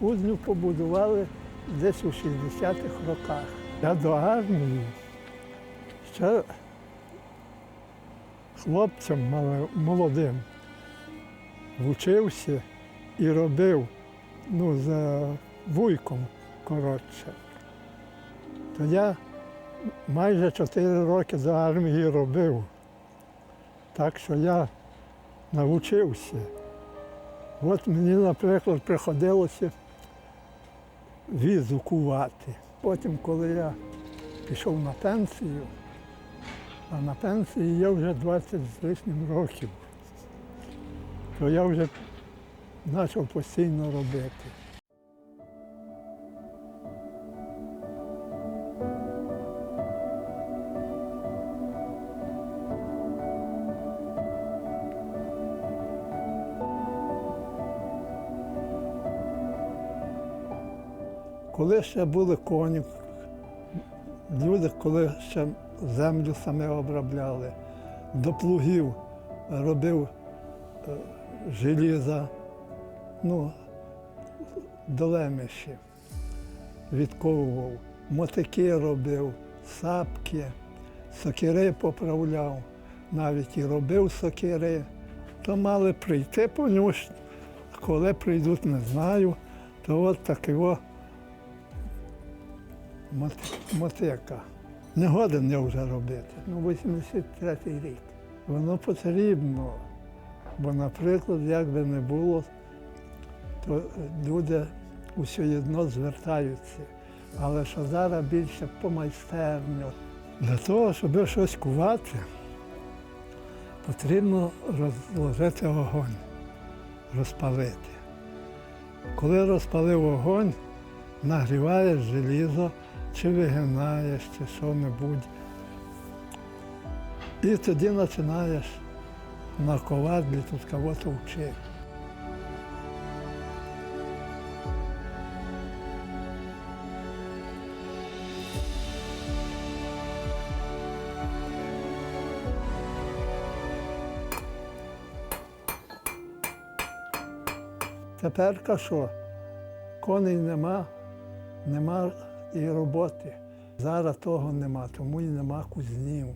кузню побудували десь у 60-х роках. Я до армії ще хлопцем молодим вчився і робив ну, за вуйком коротше. То я майже 4 роки до армії робив. Так що я навчився. От мені, наприклад, приходилося візу кувати. Потім, коли я пішов на пенсію, а на пенсії я вже 20 з лишнім років, то я вже почав постійно робити. Коли ще були коні, люди, коли ще землю саме обробляли, до плугів робив е, желіза, ну, до лемеші, відковував, мотики робив, сапки, сокири поправляв, навіть і робив сокири. То мали прийти по нього, коли прийдуть, не знаю, то от такого мотика. Не годен я вже робити. Ну, 83-й рік. Воно потрібно. Бо, наприклад, як би не було, то люди усе одно звертаються. Але що зараз більше по майстерню. Для того, щоб щось кувати, потрібно розложити огонь, розпалити. Коли розпалив огонь, нагріваєш желізо, чи вигинаєш, чи що-небудь. І тоді починаєш на ковадлі тут кого-то вчити. Тепер що? Коней нема, нема і роботи. Зараз того нема, тому і нема кузнів.